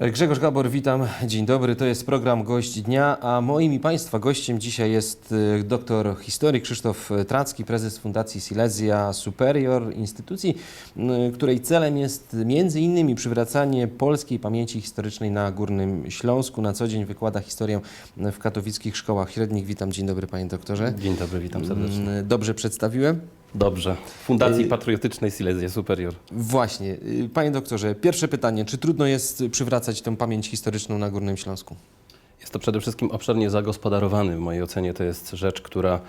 Grzegorz Gabor, witam. Dzień dobry. To jest program Gość Dnia, a moim i Państwa gościem dzisiaj jest y, doktor historii Krzysztof Tracki, prezes Fundacji Silesia Superior, instytucji, y, której celem jest między innymi przywracanie polskiej pamięci historycznej na Górnym Śląsku. Na co dzień wykłada historię w katowickich szkołach średnich. Witam, dzień dobry panie doktorze. Dzień dobry, witam serdecznie. Mm, Dobrze przedstawiłem? Dobrze. Fundacji Y- Patriotycznej Silesia Superior. Właśnie. Y, Panie doktorze, pierwsze pytanie. Czy trudno jest przywracać tę pamięć historyczną na Górnym Śląsku? Jest to przede wszystkim obszernie zagospodarowany. W mojej ocenie to jest rzecz, która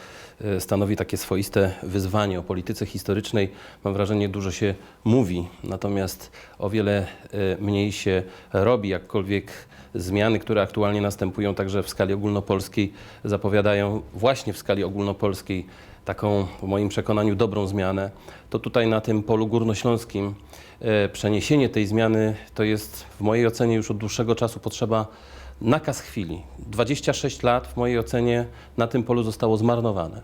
e, stanowi takie swoiste wyzwanie o polityce historycznej. Mam wrażenie, dużo się mówi, natomiast o wiele mniej się robi, jakkolwiek zmiany, które aktualnie następują także w skali ogólnopolskiej, zapowiadają właśnie w skali ogólnopolskiej taką, w moim przekonaniu, dobrą zmianę. To tutaj na tym polu górnośląskim e, przeniesienie tej zmiany to jest w mojej ocenie już od dłuższego czasu potrzeba nakaz chwili. 26 lat w mojej ocenie na tym polu zostało zmarnowane.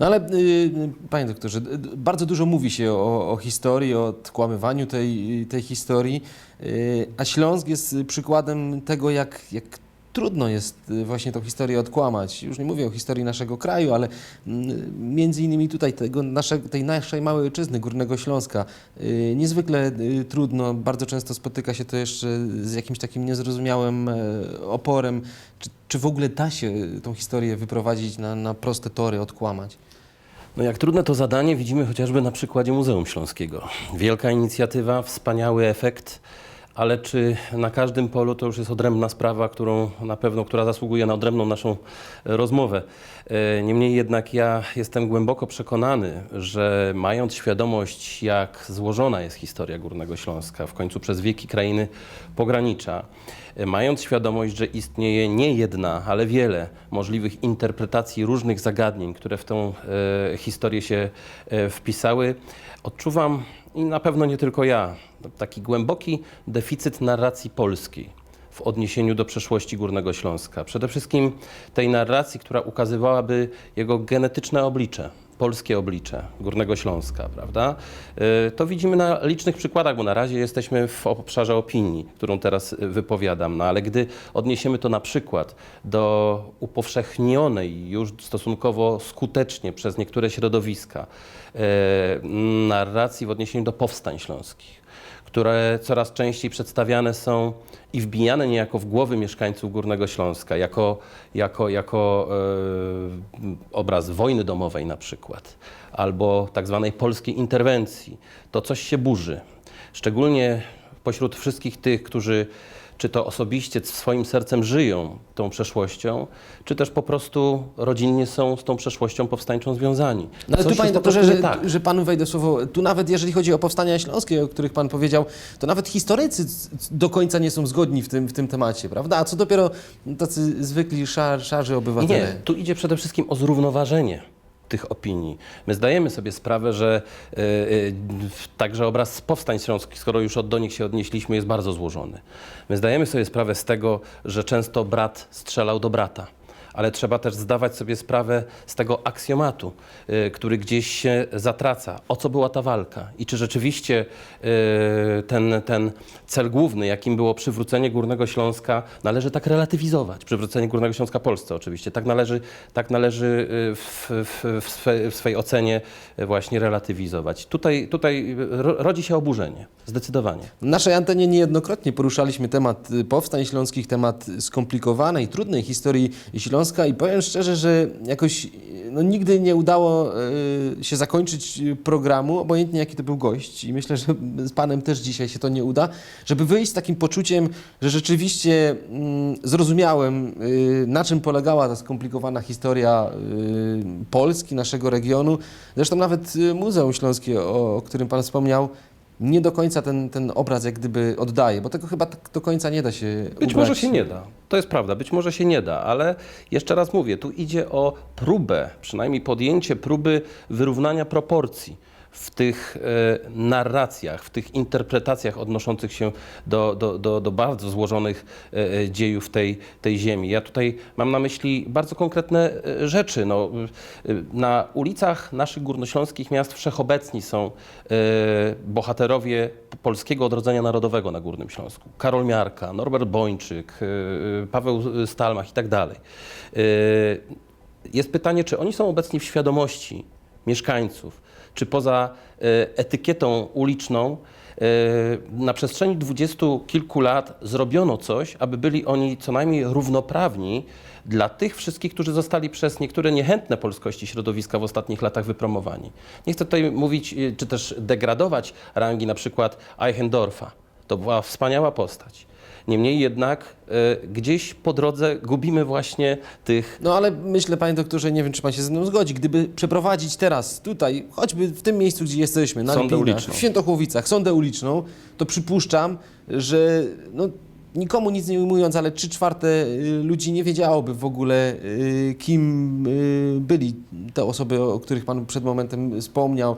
No ale, y, panie doktorze, bardzo dużo mówi się o, o historii, o odkłamywaniu tej, tej historii, y, a Śląsk jest y, przykładem tego, jak, jak trudno jest y, właśnie tą historię odkłamać. Już nie mówię o historii naszego kraju, ale mm, między innymi tutaj tego nasze, tej naszej małej ojczyzny, Górnego Śląska. Y, Niezwykle y, trudno, bardzo często spotyka się to jeszcze z jakimś takim niezrozumiałym e, oporem. Czy, czy w ogóle da się tą historię wyprowadzić na, na proste tory, odkłamać? No jak trudne to zadanie widzimy chociażby na przykładzie Muzeum Śląskiego. Wielka inicjatywa, wspaniały efekt, ale czy na każdym polu to już jest odrębna sprawa, którą na pewno, która zasługuje na odrębną naszą e, rozmowę. E, Niemniej jednak ja jestem głęboko przekonany, że mając świadomość, jak złożona jest historia Górnego Śląska, w końcu przez wieki krainy pogranicza, e, mając świadomość, że istnieje nie jedna, ale wiele możliwych interpretacji różnych zagadnień, które w tą historię się wpisały, odczuwam i na pewno nie tylko ja, taki głęboki deficyt narracji polskiej w odniesieniu do przeszłości Górnego Śląska. Przede wszystkim tej narracji, która ukazywałaby jego genetyczne oblicze, polskie oblicze Górnego Śląska, prawda? Y, To widzimy na licznych przykładach, bo na razie jesteśmy w obszarze opinii, którą teraz y, wypowiadam, no ale gdy odniesiemy to na przykład do upowszechnionej już stosunkowo skutecznie przez niektóre środowiska y, narracji w odniesieniu do powstań śląskich, które coraz częściej przedstawiane są i wbijane niejako w głowy mieszkańców Górnego Śląska, jako, jako, jako e, obraz wojny domowej na przykład, albo tak zwanej polskiej interwencji, to coś się burzy. Szczególnie pośród wszystkich tych, którzy czy to osobiście swoim sercem żyją tą przeszłością, czy też po prostu rodzinnie są z tą przeszłością powstańczą związani. No ale tu, panie doktorze, że, tak. że panu wejdę słowo, tu nawet jeżeli chodzi o powstania śląskie, o których pan powiedział, to nawet historycy do końca nie są zgodni w tym, w tym temacie, prawda? A co dopiero tacy zwykli szar, szarzy obywatele. nie, tu idzie przede wszystkim o zrównoważenie tych opinii. My zdajemy sobie sprawę, że e, e, także obraz powstań śląskich, skoro już od, do nich się odnieśliśmy, jest bardzo złożony. My zdajemy sobie sprawę z tego, że często brat strzelał do brata. Ale trzeba też zdawać sobie sprawę z tego aksjomatu, e, który gdzieś się zatraca. O co była ta walka? I czy rzeczywiście e, ten, ten cel główny, jakim było przywrócenie Górnego Śląska, należy tak relatywizować. Przywrócenie Górnego Śląska Polsce oczywiście. Tak należy, tak należy y, w, w, w, swej ocenie y, właśnie relatywizować. Tutaj, tutaj ro- rodzi się oburzenie. Zdecydowanie. W naszej antenie niejednokrotnie poruszaliśmy temat y, powstań śląskich, temat skomplikowanej, trudnej historii Śląska i powiem szczerze, że jakoś no, nigdy nie udało y, się zakończyć y, programu, obojętnie jaki to był gość i myślę, że z panem też dzisiaj się to nie uda, żeby wyjść z takim poczuciem, że rzeczywiście mm, zrozumiałem, y, na czym polegała ta skomplikowana historia Polski, naszego regionu. Zresztą nawet Muzeum Śląskie, o którym pan wspomniał, nie do końca ten, ten obraz jak gdyby oddaje, bo tego chyba tak do końca nie da się Być ubrać. może się nie da. To jest prawda, być może się nie da, ale jeszcze raz mówię, tu idzie o próbę, przynajmniej podjęcie próby wyrównania proporcji w tych e, narracjach, w tych interpretacjach odnoszących się do, do, do, do bardzo złożonych e, e, dziejów tej, tej ziemi. Ja tutaj mam na myśli bardzo konkretne rzeczy. No, na ulicach naszych górnośląskich miast wszechobecni są bohaterowie polskiego odrodzenia narodowego na Górnym Śląsku. Karol Miarka, Norbert Bończyk, Paweł Stalmach i tak dalej. Jest pytanie, czy oni są obecni w świadomości mieszkańców, czy poza e, etykietą uliczną e, na przestrzeni dwudziestu kilku lat zrobiono coś, aby byli oni co najmniej równoprawni dla tych wszystkich, którzy zostali przez niektóre niechętne polskości środowiska w ostatnich latach wypromowani. Nie chcę tutaj mówić, e, czy też degradować rangi na przykład Eichendorfa. To była wspaniała postać. Niemniej jednak e, gdzieś po drodze gubimy właśnie tych No ale myślę, panie doktorze, nie wiem, czy pan się ze mną zgodzi, gdyby przeprowadzić teraz tutaj, choćby w tym miejscu, gdzie jesteśmy, na Sondę Lipinach, uliczną. w Świętochłowicach, sondę uliczną, to przypuszczam, że no, nikomu nic nie ujmując, ale trzy czwarte y, ludzi nie wiedziałoby w ogóle, y, kim y, byli te osoby, o których pan przed momentem wspomniał,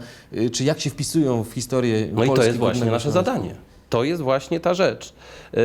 czy jak się wpisują w historię No i to jest właśnie nasze zadanie. To jest właśnie ta rzecz. Yy,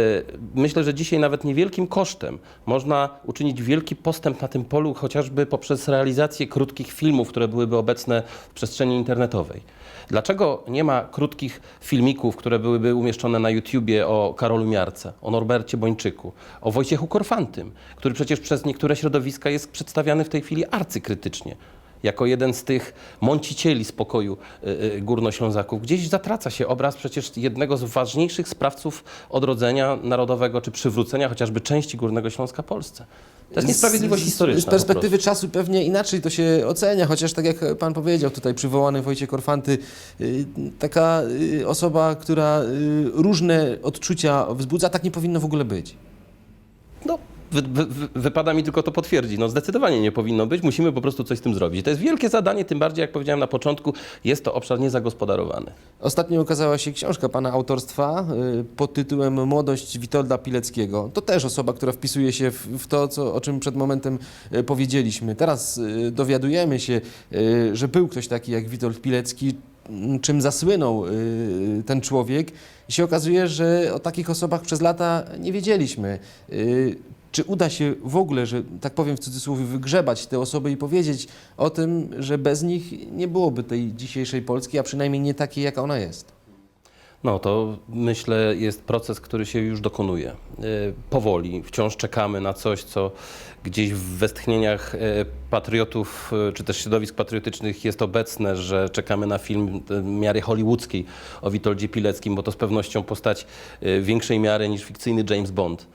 Myślę, że dzisiaj nawet niewielkim kosztem można uczynić wielki postęp na tym polu, chociażby poprzez realizację krótkich filmów, które byłyby obecne w przestrzeni internetowej. Dlaczego nie ma krótkich filmików, które byłyby umieszczone na YouTubie o Karolu Miarce, o Norbercie Bończyku, o Wojciechu Korfantym, który przecież przez niektóre środowiska jest przedstawiany w tej chwili arcykrytycznie jako jeden z tych mącicieli spokoju y, y, górnoślązaków. Gdzieś zatraca się obraz przecież jednego z ważniejszych sprawców odrodzenia narodowego czy przywrócenia chociażby części Górnego Śląska Polsce. To jest niesprawiedliwość historyczna. Z perspektywy czasu pewnie inaczej to się ocenia, chociaż tak jak pan powiedział, tutaj przywołany Wojciech Korfanty, y, taka osoba, która różne odczucia wzbudza, tak nie powinno w ogóle być. No, wy, wy, wy, wypada mi tylko to potwierdzić. No, zdecydowanie nie powinno być. Musimy po prostu coś z tym zrobić. To jest wielkie zadanie, tym bardziej, jak powiedziałem na początku, jest to obszar niezagospodarowany. Ostatnio ukazała się książka pana autorstwa y, pod tytułem Młodość Witolda Pileckiego. To też osoba, która wpisuje się w, to, co, o czym przed momentem y, powiedzieliśmy. Teraz y, dowiadujemy się, że był ktoś taki jak Witold Pilecki, m, czym zasłynął ten człowiek. I się okazuje, że o takich osobach przez lata nie wiedzieliśmy. Czy uda się w ogóle, że tak powiem w cudzysłowie, wygrzebać te osoby i powiedzieć o tym, że bez nich nie byłoby tej dzisiejszej Polski, a przynajmniej nie takiej, jaka ona jest? No to myślę jest proces, który się już dokonuje. E, Powoli, wciąż czekamy na coś, co gdzieś w westchnieniach e, patriotów, e, czy też środowisk patriotycznych jest obecne, że czekamy na film miary hollywoodzkiej o Witoldzie Pileckim, bo to z pewnością postać większej miary niż fikcyjny James Bond.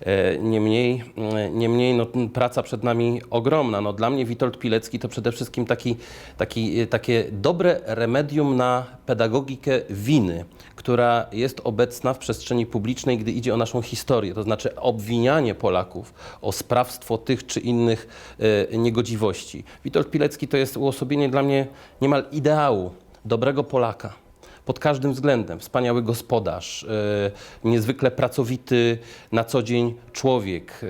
E, Niemniej, e, niemniej no, praca przed nami ogromna. No, dla mnie Witold Pilecki to przede wszystkim taki, taki, e, takie dobre remedium na pedagogikę winy, która jest obecna w przestrzeni publicznej, gdy idzie o naszą historię. To znaczy obwinianie Polaków o sprawstwo tych czy innych e, niegodziwości. Witold Pilecki to jest uosobienie dla mnie niemal ideału dobrego Polaka pod każdym względem. Wspaniały gospodarz, e, niezwykle pracowity na co dzień człowiek, e,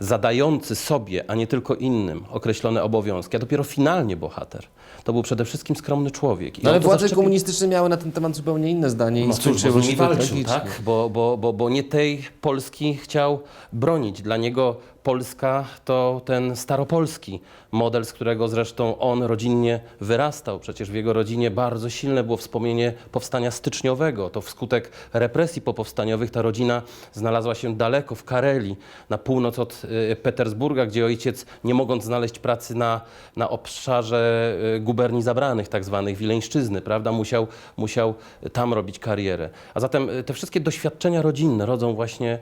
zadający sobie, a nie tylko innym określone obowiązki, a dopiero finalnie bohater. To był przede wszystkim skromny człowiek. I No ale władze zaszczepił- komunistyczne miały na ten temat zupełnie inne zdanie i no cóż, bo z nimi walczył, tak? Bo, bo, bo, bo nie tej Polski chciał bronić. Dla niego Polska to ten staropolski model, z którego zresztą on rodzinnie wyrastał. Przecież w jego rodzinie bardzo silne było wspomnienie powstania styczniowego. To wskutek represji popowstaniowych ta rodzina znalazła się daleko w Karelii, na północ od y, Petersburga, gdzie ojciec, nie mogąc znaleźć pracy na, na obszarze y, guberni zabranych, tak zwanych Wileńszczyzny, prawda, musiał, musiał tam robić karierę. A zatem y, te wszystkie doświadczenia rodzinne rodzą właśnie,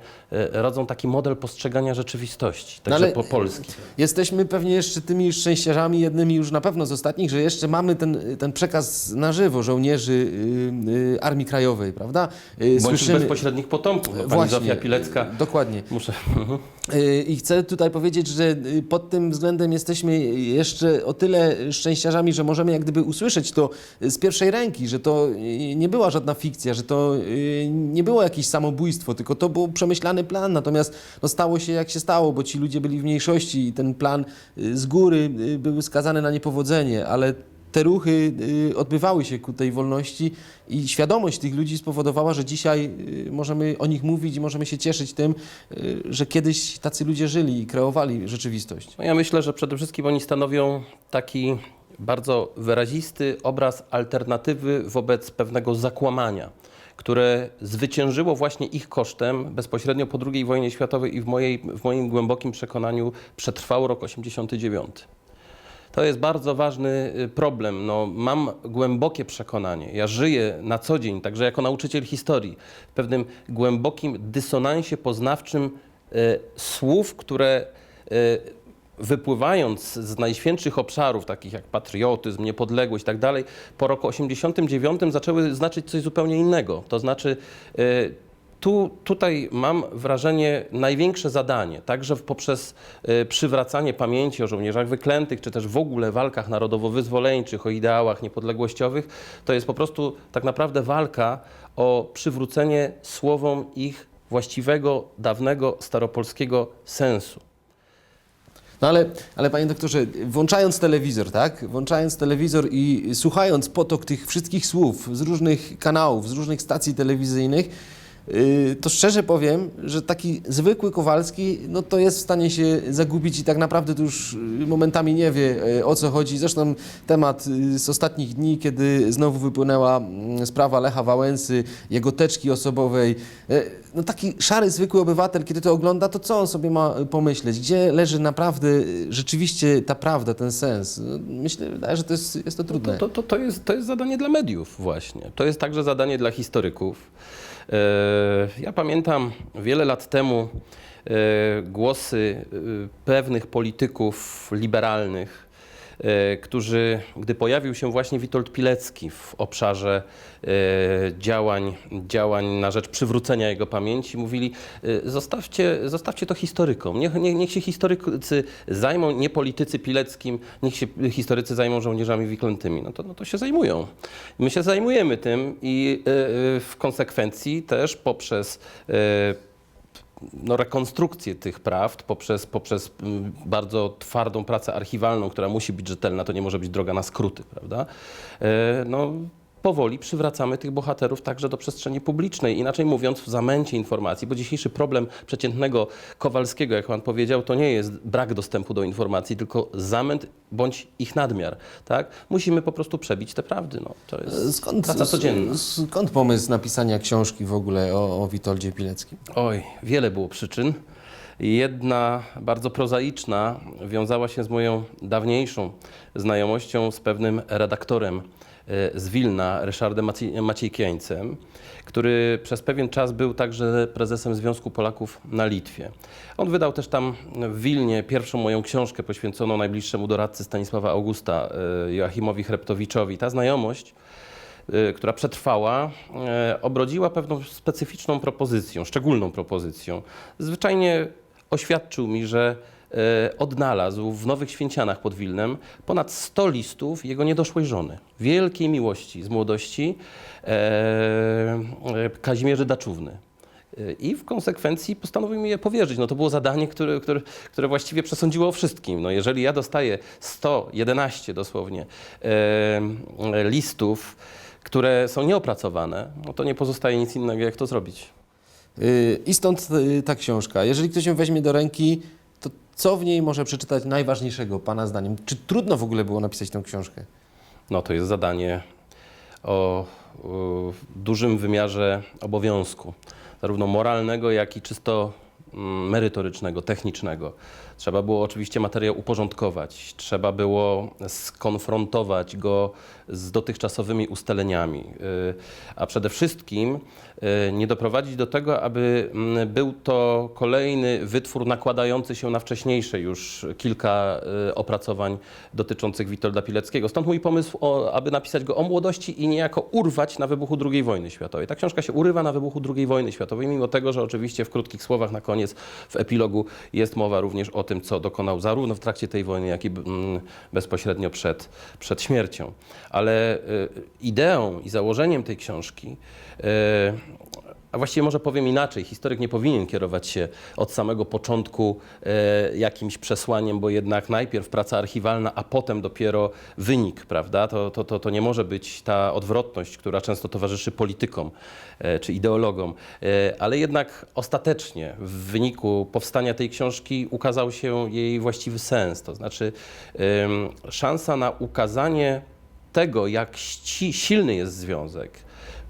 rodzą taki model postrzegania rzeczywistości, No także po Polski. Jesteśmy pewnie jeszcze tymi szczęściarzami, jednymi już na pewno z ostatnich, że jeszcze mamy ten, ten przekaz na żywo żołnierzy y, y, Armii Krajowej, prawda? Y, Bądź bezpośrednich potomków. No, Pani Właśnie, Zofia Pilecka. Dokładnie. Muszę. Y, I chcę tutaj powiedzieć, że y, pod tym względem jesteśmy jeszcze o tyle szczęściarzami, że możemy jak gdyby usłyszeć to z pierwszej ręki, że to y, nie była żadna fikcja, że to y, nie było jakieś samobójstwo, tylko to był przemyślany plan. Natomiast no, stało się jak się stało, bo ci ludzie byli w mniejszości i ten plan y, z góry y, był skazany na niepowodzenie, ale te ruchy y, odbywały się ku tej wolności i świadomość tych ludzi spowodowała, że dzisiaj y, możemy o nich mówić i możemy się cieszyć tym, y, że kiedyś tacy ludzie żyli i kreowali rzeczywistość. No ja myślę, że przede wszystkim oni stanowią taki bardzo wyrazisty obraz alternatywy wobec pewnego zakłamania, które zwyciężyło właśnie ich kosztem bezpośrednio po II wojnie światowej i w, mojej, w moim głębokim przekonaniu przetrwał rok 89. To jest bardzo ważny y, problem. No, mam głębokie przekonanie. Ja żyję na co dzień, także jako nauczyciel historii, w pewnym głębokim dysonansie poznawczym y, słów, które y, wypływając z najświętszych obszarów, takich jak patriotyzm, niepodległość i tak dalej, po roku 89 zaczęły znaczyć coś zupełnie innego. To znaczy, y, tu, tutaj mam wrażenie największe zadanie, także poprzez y, przywracanie pamięci o żołnierzach wyklętych, czy też w ogóle walkach narodowo-wyzwoleńczych, o ideałach niepodległościowych, to jest po prostu tak naprawdę walka o przywrócenie słowom ich właściwego, dawnego, staropolskiego sensu. No ale, ale panie doktorze, włączając telewizor, tak? Włączając telewizor i słuchając potok tych wszystkich słów z różnych kanałów, z różnych stacji telewizyjnych, to szczerze powiem, że taki zwykły Kowalski, no to jest w stanie się zagubić i tak naprawdę to już yy, momentami nie wie yy, o co chodzi. Zresztą temat z ostatnich dni, kiedy znowu wypłynęła mm, sprawa Lecha Wałęsy, jego teczki osobowej. No taki szary, zwykły obywatel, kiedy to ogląda, to co on sobie ma y, pomyśleć? Gdzie leży naprawdę y, rzeczywiście ta prawda, ten sens? No, Myślę, że to jest, jest to trudne. To, to, to, jest, to jest zadanie dla mediów właśnie. To jest także zadanie dla historyków. E, Ja pamiętam wiele lat temu e, głosy e, pewnych polityków liberalnych, którzy, gdy pojawił się właśnie Witold Pilecki w obszarze e, działań, działań na rzecz przywrócenia jego pamięci, mówili, e, zostawcie, zostawcie to historykom. Niech, niech, niech się historycy zajmą, nie politycy Pileckim, niech się historycy zajmą żołnierzami wyklętymi. No to, no to się zajmują. My się zajmujemy tym i e, e, w konsekwencji też poprzez e, no, rekonstrukcję tych prawd poprzez, poprzez mm, bardzo twardą pracę archiwalną, która musi być rzetelna, to nie może być droga na skróty, prawda? E, No, powoli przywracamy tych bohaterów także do przestrzeni publicznej. Inaczej mówiąc, w zamęcie informacji, bo dzisiejszy problem przeciętnego Kowalskiego, jak pan powiedział, to nie jest brak dostępu do informacji, tylko zamęt bądź ich nadmiar, tak? Musimy po prostu przebić te prawdy, no. To jest Skąd, praca codzienna. skąd pomysł napisania książki w ogóle o, o Witoldzie Pileckim? Oj, wiele było przyczyn. Jedna bardzo prozaiczna wiązała się z moją dawniejszą znajomością z pewnym redaktorem e, z Wilna, Ryszardem Maciej- Maciejkieńcem, który przez pewien czas był także prezesem Związku Polaków na Litwie. On wydał też tam w Wilnie pierwszą moją książkę poświęconą najbliższemu doradcy Stanisława Augusta, e, Joachimowi Hreptowiczowi. Ta znajomość y, która przetrwała, obrodziła pewną specyficzną propozycją, szczególną propozycją. Zwyczajnie oświadczył mi, że odnalazł w Nowych Święcianach pod Wilnem ponad 100 listów jego niedoszłej żony, wielkiej miłości z młodości, e, e, Kazimierzy Daczówny. I w konsekwencji postanowił mi je powierzyć. No to było zadanie, które, które, które właściwie przesądziło o wszystkim. No jeżeli ja dostaję 111 dosłownie e, e, listów, które są nieopracowane, no to nie pozostaje nic innego, jak to zrobić. Y, I stąd y, ta książka. Jeżeli ktoś ją weźmie do ręki, co w niej może przeczytać najważniejszego, Pana zdaniem? Czy trudno w ogóle było napisać tę książkę? No to jest zadanie o, o dużym wymiarze obowiązku, zarówno moralnego, jak i czysto mm, merytorycznego, technicznego. Trzeba było oczywiście materiał uporządkować, trzeba było skonfrontować go z dotychczasowymi ustaleniami, y, a przede wszystkim y, nie doprowadzić do tego, aby mm, był to kolejny wytwór nakładający się na wcześniejsze już kilka y, opracowań dotyczących Witolda Pileckiego. Stąd mój pomysł, o, aby napisać go o młodości i niejako urwać na wybuchu II wojny światowej. Ta książka się urywa na wybuchu II wojny światowej, mimo tego, że oczywiście w krótkich słowach na koniec, w epilogu jest mowa również o tym, co dokonał zarówno w trakcie tej wojny, jak i mm, bezpośrednio przed, przed śmiercią. Ale y, ideą i założeniem tej książki y, a właściwie może powiem inaczej, historyk nie powinien kierować się od samego początku e, jakimś przesłaniem, bo jednak najpierw praca archiwalna, a potem dopiero wynik, prawda? To, to, to, to nie może być ta odwrotność, która często towarzyszy politykom czy ideologom. Ale jednak ostatecznie w wyniku powstania tej książki ukazał się jej właściwy sens, to znaczy szansa na ukazanie tego, jak silny jest związek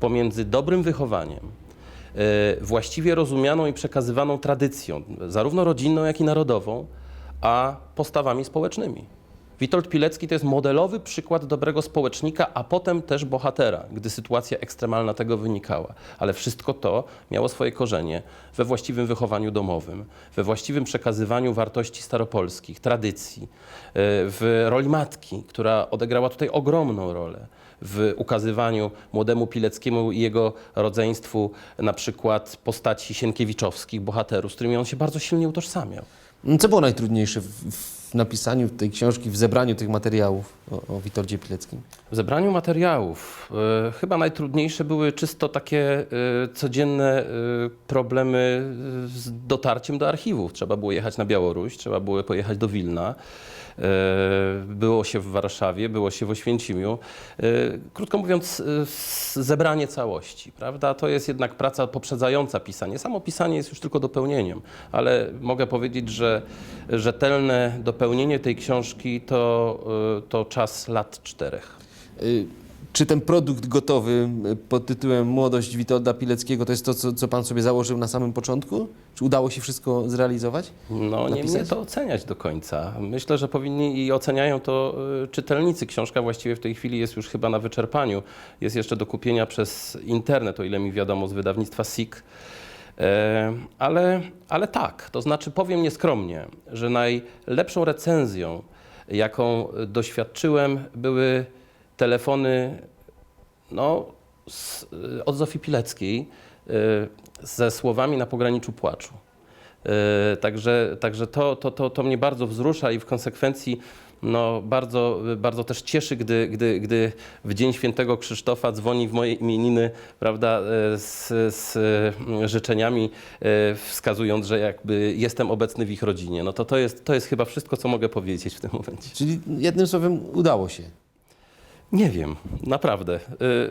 pomiędzy dobrym wychowaniem, e, właściwie rozumianą i przekazywaną tradycją, zarówno rodzinną, jak i narodową, a postawami społecznymi. Witold Pilecki to jest modelowy przykład dobrego społecznika, a potem też bohatera, gdy sytuacja ekstremalna tego wynikała. Ale wszystko to miało swoje korzenie we właściwym wychowaniu domowym, we właściwym przekazywaniu wartości staropolskich, tradycji, e, w roli matki, która odegrała tutaj ogromną rolę w ukazywaniu młodemu Pileckiemu i jego rodzeństwu na przykład postaci sienkiewiczowskich, bohaterów, z którymi on się bardzo silnie utożsamiał. Co było najtrudniejsze w, w napisaniu tej książki, w zebraniu tych materiałów o, o Witoldzie Pileckim? W zebraniu materiałów e, chyba najtrudniejsze były czysto takie e, codzienne e, problemy z dotarciem do archiwów. Trzeba było jechać na Białoruś, trzeba było pojechać do Wilna. E, Było się w Warszawie, było się w Oświęcimiu. E, Krótko mówiąc, e, zebranie całości, prawda? To jest jednak praca poprzedzająca pisanie. Samo pisanie jest już tylko dopełnieniem, ale mogę powiedzieć, że rzetelne dopełnienie tej książki to, to czas lat czterech. Y, Czy ten produkt gotowy y, pod tytułem Młodość Witolda Pileckiego to jest to, co, co pan sobie założył na samym początku? Czy udało się wszystko zrealizować? No, nie napisać? mnie to oceniać do końca. Myślę, że powinni i oceniają to y, czytelnicy. Książka właściwie w tej chwili jest już chyba na wyczerpaniu. Jest jeszcze do kupienia przez internet, o ile mi wiadomo, z wydawnictwa SIK. E, ale, ale tak, to znaczy powiem nieskromnie, że najlepszą recenzją, jaką doświadczyłem, były telefony no, z, od Zofii Pileckiej y, ze słowami na pograniczu płaczu. Y, Także, także to, to, to, to mnie bardzo wzrusza i w konsekwencji no, bardzo, bardzo też cieszy, gdy, gdy, gdy w Dzień Świętego Krzysztofa dzwoni w moje imieniny prawda, y, z, z y, życzeniami, y, wskazując, że jakby jestem obecny w ich rodzinie. No to, to, jest, to jest chyba wszystko, co mogę powiedzieć w tym momencie. Czyli jednym słowem udało się. Nie wiem, naprawdę. Y,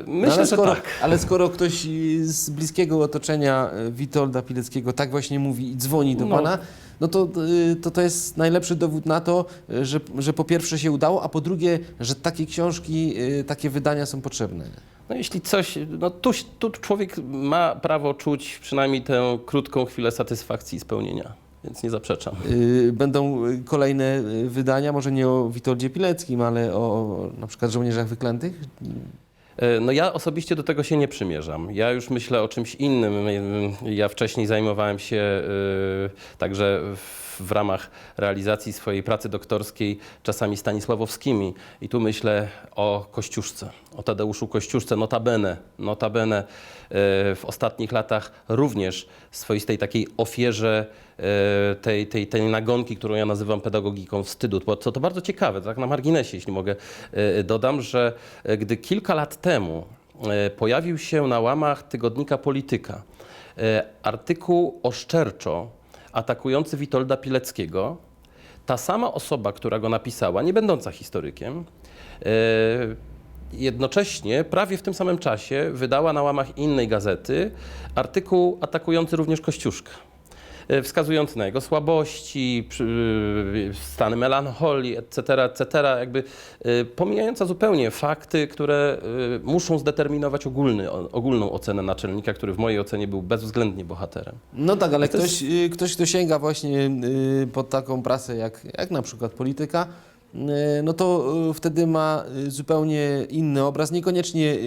No Myślę, ale, że skoro, tak. ale skoro ktoś z bliskiego otoczenia y, Witolda Pileckiego tak właśnie mówi i dzwoni do No. pana, no to, y, to to jest najlepszy dowód na to, że, że po pierwsze się udało, a po drugie, że takie książki, takie wydania są potrzebne. No jeśli coś, no tu, tu człowiek ma prawo czuć przynajmniej tę krótką chwilę satysfakcji i spełnienia, więc nie zaprzeczam. Y, Będą y, kolejne y, wydania, może nie o Witoldzie Pileckim, ale o, na przykład żołnierzach wyklętych. E, No ja osobiście do tego się nie przymierzam. Ja już myślę o czymś innym. Ja wcześniej zajmowałem się także w, w ramach realizacji swojej pracy doktorskiej czasami stanisławowskimi i tu myślę o Kościuszce, o Tadeuszu Kościuszce, notabene, notabene e, w ostatnich latach również swoistej takiej ofierze e, tej, tej, tej nagonki, którą ja nazywam pedagogiką wstydu. Bo co to bardzo ciekawe, tak na marginesie, jeśli mogę e, dodam, że gdy kilka lat temu pojawił się na łamach tygodnika Polityka artykuł oszczerczo atakujący Witolda Pileckiego, ta sama osoba, która go napisała, nie będąca historykiem, e, jednocześnie prawie w tym samym czasie wydała na łamach innej gazety artykuł atakujący również Kościuszkę. E, Wskazujący na jego słabości, przy- stany melancholii, etc., etc., jakby e, pomijająca zupełnie fakty, które e, muszą zdeterminować ogólny, ogólną ocenę naczelnika, który w mojej ocenie był bezwzględnie bohaterem. No tak, ale To jest- ktoś, y, ktoś, kto sięga właśnie y, pod taką prasę jak, jak na przykład polityka, y, no to wtedy ma zupełnie inny obraz, niekoniecznie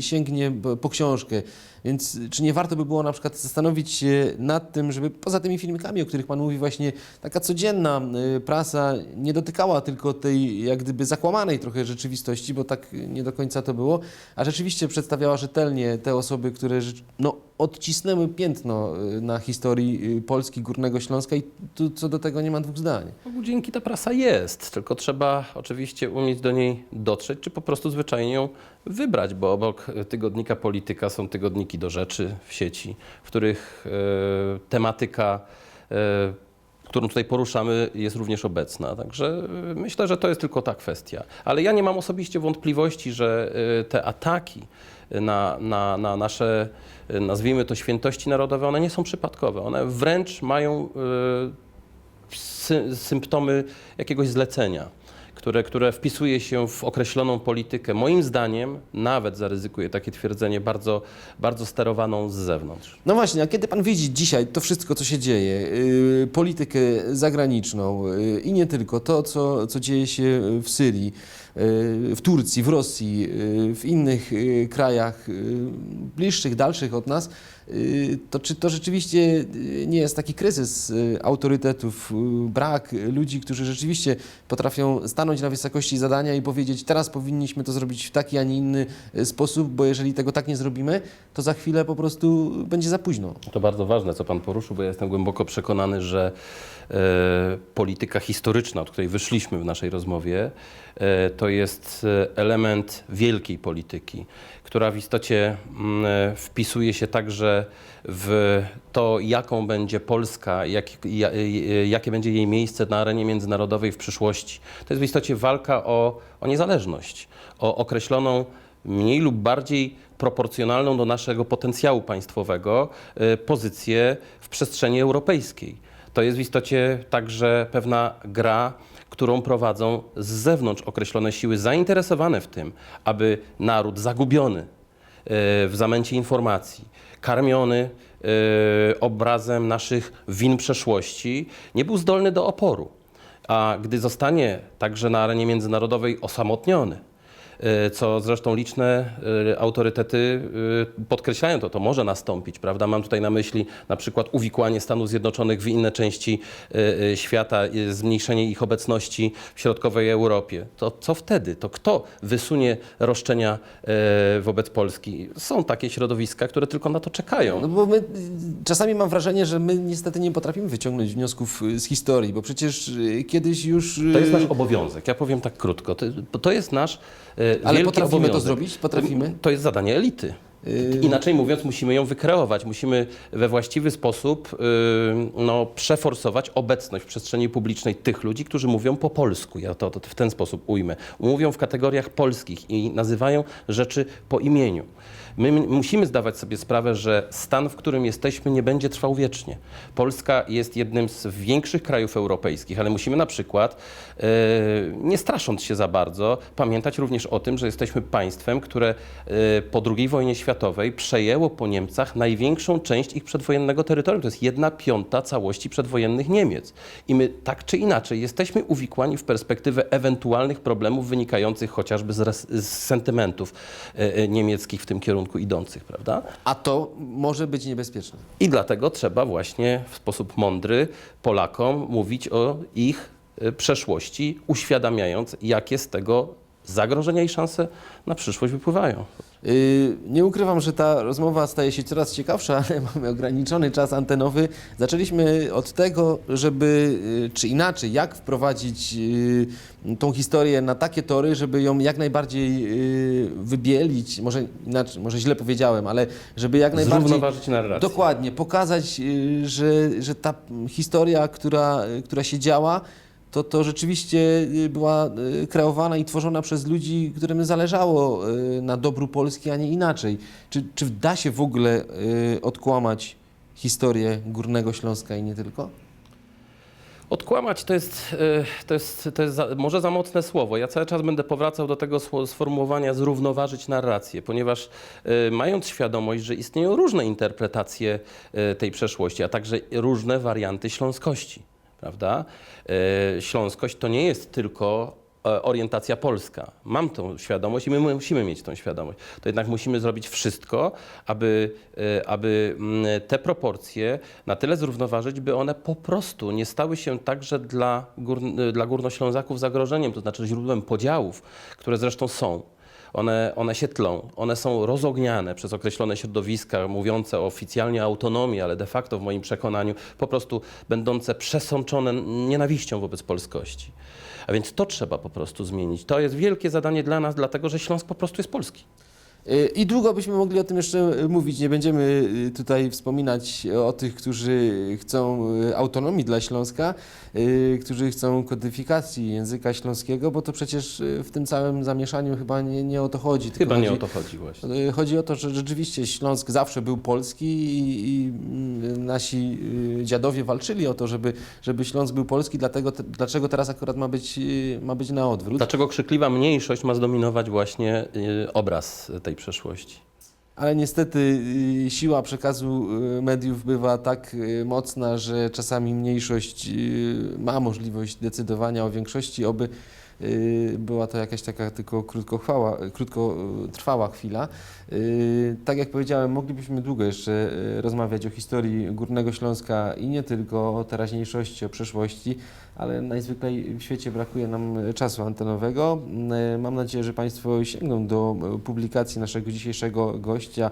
sięgnie po książkę. Więc y, czy nie warto by było na przykład zastanowić się nad tym, żeby poza tymi filmikami, o których Pan mówi, właśnie taka codzienna y, prasa nie dotykała tylko tej jak gdyby zakłamanej trochę rzeczywistości, bo tak nie do końca to było, a rzeczywiście przedstawiała rzetelnie te osoby, które no, odcisnęły piętno y, na historii Polski Górnego Śląska i tu co do tego nie ma dwóch zdań. Dzięki ta prasa jest, tylko trzeba oczywiście umieć do niej dotrzeć, czy po prostu zwyczajnie ją wybrać, bo obok tygodnika Polityka są tygodniki do rzeczy w sieci, w których e, tematyka, e, którą tutaj poruszamy, jest również obecna. Także e, myślę, że to jest tylko ta kwestia. Ale ja nie mam osobiście wątpliwości, że te ataki na, na, na nasze, nazwijmy to, świętości narodowe, one nie są przypadkowe. One wręcz mają sy symptomy jakiegoś zlecenia, które, które wpisuje się w określoną politykę. Moim zdaniem, nawet zaryzykuję takie twierdzenie, bardzo, bardzo sterowaną z zewnątrz. No właśnie, a kiedy pan widzi dzisiaj to wszystko, co się dzieje, yy, politykę zagraniczną yy, i nie tylko, to, co, co dzieje się w Syrii, yy, w Turcji, w Rosji, yy, w innych yy, krajach bliższych, dalszych od nas, to czy to rzeczywiście yy, nie jest taki kryzys yy, autorytetów, brak ludzi, którzy rzeczywiście potrafią stanąć na wysokości zadania i powiedzieć, teraz powinniśmy to zrobić w taki, a nie inny sposób, bo jeżeli tego tak nie zrobimy, to za chwilę po prostu będzie za późno. To bardzo ważne, co Pan poruszył, bo ja jestem głęboko przekonany, że e, polityka historyczna, od której wyszliśmy w naszej rozmowie, to jest e, element wielkiej polityki, która w istocie mm, e, wpisuje się także w to, jaką będzie Polska, jak, ja, e, jakie będzie jej miejsce na arenie międzynarodowej w przyszłości. To jest w istocie walka o, o niezależność, o określoną mniej lub bardziej proporcjonalną do naszego potencjału państwowego pozycję w przestrzeni europejskiej. To jest w istocie także pewna gra, którą prowadzą z zewnątrz określone siły zainteresowane w tym, aby naród zagubiony y, w zamęcie informacji, karmiony y, obrazem naszych win przeszłości, nie był zdolny do oporu. A gdy zostanie także na arenie międzynarodowej osamotniony, co zresztą liczne y, autorytety y, podkreślają to, to może nastąpić, prawda? Mam tutaj na myśli na przykład uwikłanie Stanów Zjednoczonych w inne części świata, zmniejszenie ich obecności w środkowej Europie. To co wtedy? To kto wysunie roszczenia wobec Polski? Są takie środowiska, które tylko na to czekają. No bo my czasami mam wrażenie, że my niestety nie potrafimy wyciągnąć wniosków z historii, bo przecież kiedyś już. To jest nasz obowiązek. Ja powiem tak krótko. To, to jest nasz e, Ale potrafimy to obowiązek. zrobić? Potrafimy? To jest zadanie elity. Yy. Inaczej mówiąc, musimy ją wykreować, musimy we właściwy sposób yy, no, przeforsować obecność w przestrzeni publicznej tych ludzi, którzy mówią po polsku. Ja to, to w ten sposób ujmę. Mówią w kategoriach polskich i nazywają rzeczy po imieniu. My musimy zdawać sobie sprawę, że stan, w którym jesteśmy, nie będzie trwał wiecznie. Polska jest jednym z większych krajów europejskich, ale musimy na przykład, e, nie strasząc się za bardzo, pamiętać również o tym, że jesteśmy państwem, które e, po II wojnie światowej przejęło po Niemcach największą część ich przedwojennego terytorium. To jest jedna piąta całości przedwojennych Niemiec. I my tak czy inaczej jesteśmy uwikłani w perspektywę ewentualnych problemów wynikających chociażby z, z sentymentów e, niemieckich w tym kierunku idących, prawda? A to może być niebezpieczne. I dlatego trzeba właśnie w sposób mądry Polakom mówić o ich y, przeszłości, uświadamiając, jakie z tego zagrożenia i szanse na przyszłość wypływają. Yy, Nie ukrywam, że ta rozmowa staje się coraz ciekawsza, ale mamy ograniczony czas antenowy. Zaczęliśmy od tego, żeby, yy, czy inaczej, jak wprowadzić yy, tą historię na takie tory, żeby ją jak najbardziej wybielić, może inaczej, może źle powiedziałem, ale żeby jak najbardziej... Zrównoważyć narrację. Dokładnie, pokazać, że, że ta historia, która, która się działa, to, to rzeczywiście y, była y, kreowana i tworzona przez ludzi, którym zależało y, na dobru Polski, a nie inaczej. Czy, czy da się w ogóle odkłamać historię Górnego Śląska i nie tylko? Odkłamać to jest, to jest, to jest za, może za mocne słowo. Ja cały czas będę powracał do tego sformułowania zrównoważyć narrację, ponieważ mając świadomość, że istnieją różne interpretacje tej przeszłości, a także różne warianty śląskości, prawda? E, Śląskość to nie jest tylko e, orientacja polska. Mam tą świadomość i my musimy mieć tą świadomość. To jednak musimy zrobić wszystko, aby, e, aby mm, te proporcje na tyle zrównoważyć, by one po prostu nie stały się także dla, gór, dla górnoślązaków zagrożeniem, to znaczy źródłem podziałów, które zresztą są. One, one się tlą, one są rozogniane przez określone środowiska mówiące oficjalnie o autonomii, ale de facto w moim przekonaniu po prostu będące przesączone nienawiścią wobec polskości. A więc to trzeba po prostu zmienić. To jest wielkie zadanie dla nas, dlatego że Śląsk po prostu jest polski. I długo byśmy mogli o tym jeszcze y, mówić. Nie będziemy y, tutaj wspominać o tych, którzy chcą y, autonomii dla Śląska, którzy chcą kodyfikacji języka śląskiego, bo to przecież w tym całym zamieszaniu chyba nie, nie o to chodzi. Chyba nie o to chodzi właśnie. Chodzi o to, że rzeczywiście Śląsk zawsze był polski i, i mm, nasi dziadowie walczyli o to, żeby, żeby Śląsk był polski, dlatego te, dlaczego teraz akurat ma być, ma być na odwrót. Dlaczego krzykliwa mniejszość ma zdominować właśnie obraz tej przeszłości? Ale niestety y, siła przekazu y, mediów bywa tak y, mocna, że czasami mniejszość ma możliwość decydowania o większości, oby była to jakaś taka tylko krótkochwała, krótkotrwała chwila. Y, Tak jak powiedziałem, moglibyśmy długo jeszcze y, rozmawiać o historii Górnego Śląska i nie tylko o teraźniejszości, o przeszłości, ale najzwyklej w świecie brakuje nam czasu antenowego. Y, Mam nadzieję, że Państwo sięgną do y, publikacji naszego dzisiejszego gościa,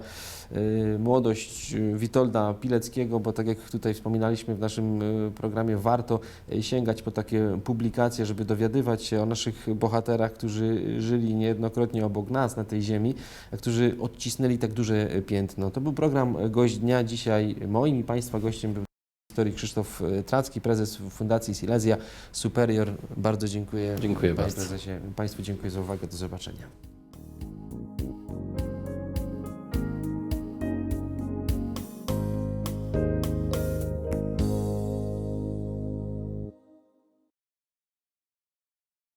y, młodość y, Witolda Pileckiego, bo tak jak tutaj wspominaliśmy w naszym y, programie, warto y, sięgać po takie publikacje, żeby dowiadywać się o naszych bohaterach, którzy żyli niejednokrotnie obok nas na tej ziemi, a którzy odcisnęli tak duże piętno. To był program Gość Dnia. Dzisiaj moim i Państwa gościem był historii Krzysztof y, Tracki, prezes Fundacji Silesia Superior. Bardzo dziękuję. Dziękuję bardzo. Prezesie. Państwu dziękuję za uwagę. Do zobaczenia.